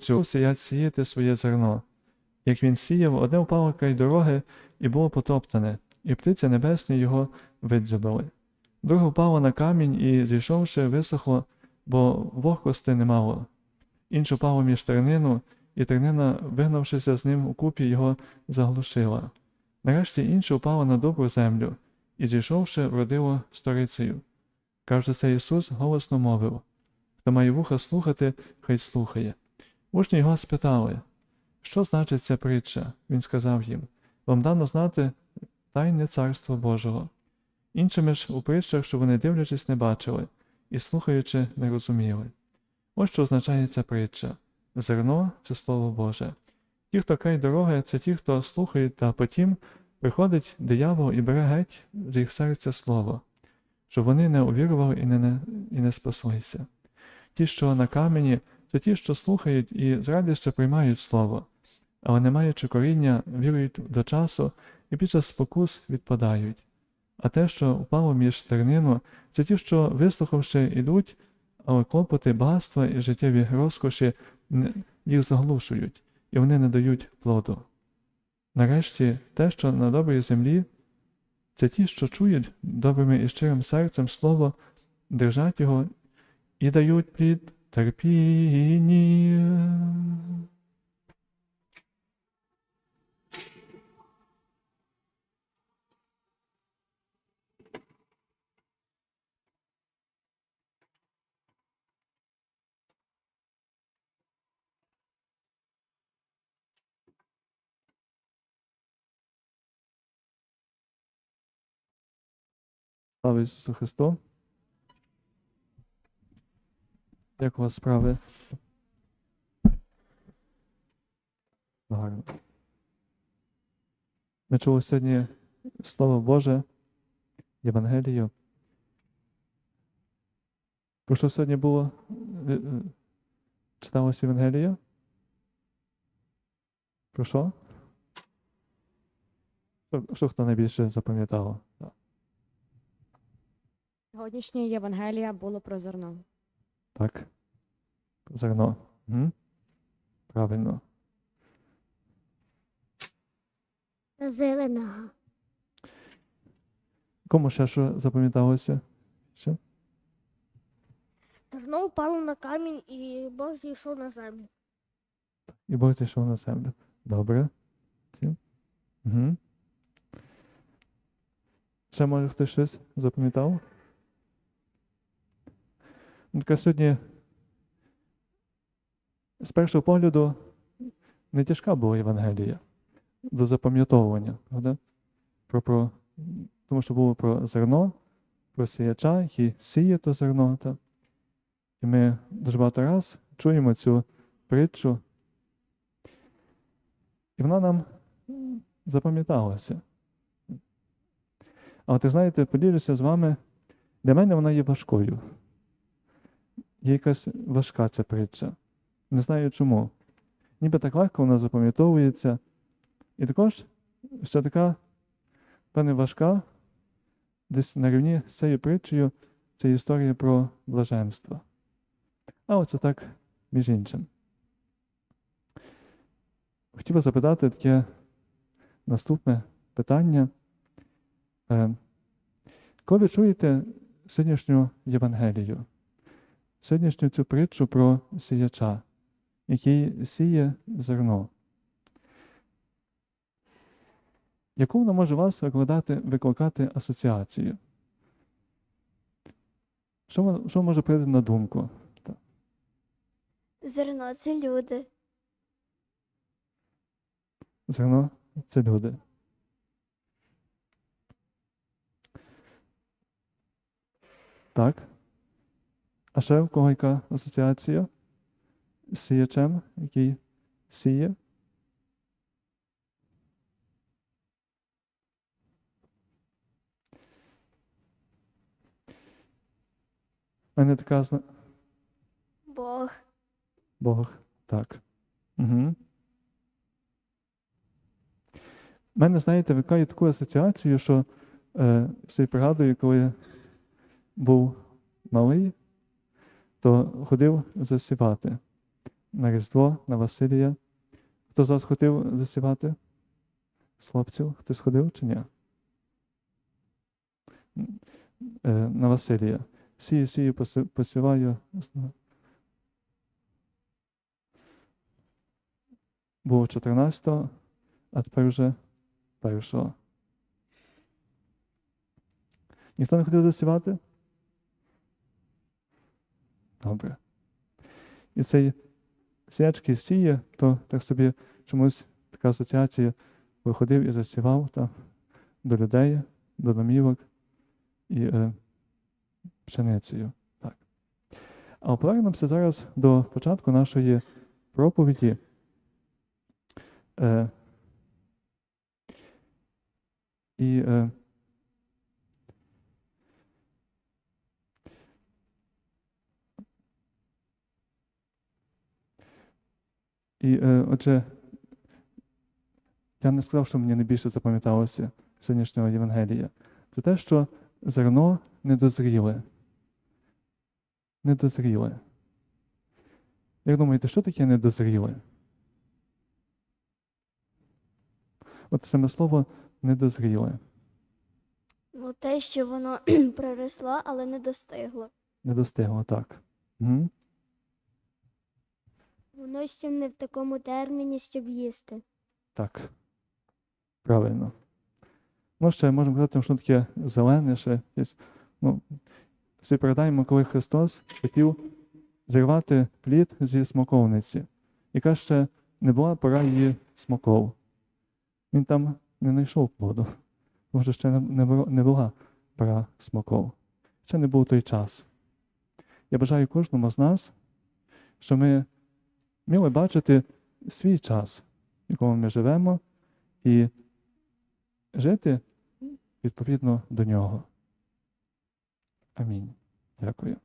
цю сіять сіяти своє зерно. Як він сіяв, одне впало край дороги і було потоптане, і птиці небесні його видзюбили. Друге впало на камінь і, зійшовши, висохло, бо вогкости не мало. Інше впало між тернину, і тернина, вигнавшися з ним у купі, його заглушила. Нарешті інше впало на добру землю, і, зійшовши, вродило сторицею. Каже це Ісус голосно мовив Хто має вуха слухати, хай слухає. Учні його спитали, що значить ця притча? Він сказав їм Вам дано знати тайне царство Божого. Іншими ж у притчах, що вони дивлячись, не бачили, і слухаючи, не розуміли. Ось що означає ця притча зерно це Слово Боже. Ті, хто край дороги, це ті, хто слухає, та потім приходить диявол і бере геть з їх серця слово, щоб вони не увірували і не, не, і не спаслися. Ті, що на камені, це ті, що слухають і з радістю приймають слово, але не маючи коріння, вірують до часу і під час спокус відпадають. А те, що впало між тернину, це ті, що, вислухавши, ідуть, але клопоти, багатства і життєві розкоші їх заглушують, і вони не дають плоду. Нарешті, те, що на добрій землі, це ті, що чують добрим і щирим серцем слово, держать його і дають плід терпіння. Слава Ісусу Христу. Як у вас справи? Гарно. Ми чули сьогодні Слово Боже, Євангелію. Про що сьогодні було? Е, е, Читалося Євангелія? Про що? Що, хто найбільше запам'ятав? Так. Сьогоднішнє Євангелія було про зерно. Так. Зерно. Угу. Правильно. Зеленого. Кому ще що запам'яталося? Ще? Зерно впало на камінь, і Бог зійшов на землю. І Бог зійшов на землю. Добре. Угу. Ще може хтось щось запам'ятав? Така сьогодні з першого погляду не тяжка була Євангелія до запам'ятовування, правда? Про, про, тому що було про зерно, про сіяча, який сіє то зерно. Та? І ми дуже багато раз чуємо цю притчу, і вона нам запам'яталася. Але ти знаєте, поділюся з вами, для мене вона є важкою. Є якась важка ця притча. Не знаю чому. Ніби так легко вона запам'ятовується. І також ще така, певне, важка, десь на рівні з цією притчею, це історія про блаженство. А оце так, між іншим. Хотів би запитати таке наступне питання. Е, Коли ви чуєте сьогоднішню Євангелію, сьогоднішню цю притчу про сіяча, який сіє зерно, яку вона може вас викладати, викликати асоціацію? Що, що може прийти на думку? Зерно це люди. Зерно це люди. Так. А ще в кого яка асоціація? З сіячем, який сіє? У мене така зна- Бог. Бог. Так. Угу. У мене, знаєте, викликає таку асоціацію, що е, собі пригадую, коли був малий, то ходив засівати. на Різдво, на Василія. Хто з вас хотів засівати? З хлопців? Хтось ходив чи ні? Е, На Василія. Сію, сію, посіваю. Було 14-го, а тепер вже першого. Ніхто не хотів засівати? Добре. І цей сіячки сіє, то так собі чомусь така асоціація виходив і засівав там, до людей, до домівок і е, пшеницею. Так. А повернемося зараз до початку нашої проповіді. Е, і е, І е, отже, я не сказав, що мені найбільше запам'яталося сьогоднішнього Євангелія. Це те, що зерно недозріле. Недозріле. Як думаєте, що таке недозріле? От саме слово недозріле. Ну, те, що воно проросло, але не достигло. Не достигло, так. Угу. Воно ще не в такому терміні, щоб їсти. Так. Правильно. Ну, ще можемо казати, що таке зелене, ще якесь. Ну, собі пригадаємо, коли Христос хотів зірвати плід зі смоковниці, яка ще не була пора її смоков. Він там не знайшов плоду. Може, ще не була пора смоков. Ще не був той час. Я бажаю кожному з нас, що ми вміли бачити свій час, в якому ми живемо, і жити відповідно до нього. Амінь. Дякую.